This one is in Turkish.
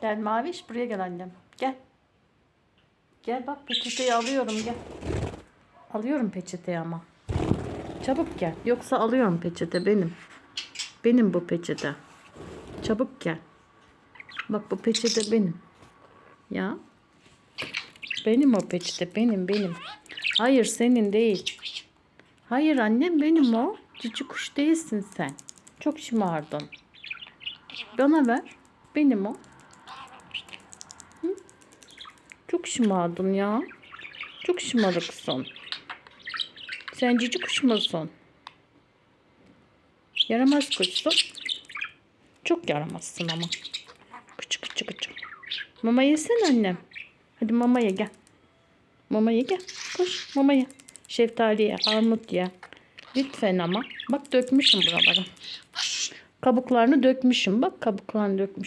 Gel Maviş buraya gel annem. Gel. Gel bak peçeteyi alıyorum gel. Alıyorum peçeteyi ama. Çabuk gel. Yoksa alıyorum peçete benim. Benim bu peçete. Çabuk gel. Bak bu peçete benim. Ya. Benim o peçete benim benim. Hayır senin değil. Hayır annem benim o. Cici kuş değilsin sen. Çok şımardın. Bana ver. Benim o. Çok şımardın ya. Çok şımarıksın. Sen cici kuş musun? Yaramaz kuşsun. Çok yaramazsın ama. Küçük küçük küçük. Mama yesene annem. Hadi mama ye gel. Mama ye gel. Koş mama ye. Şeftali ye, armut ye. Lütfen ama. Bak dökmüşüm buraları. Kabuklarını dökmüşüm. Bak kabuklarını dökmüşüm.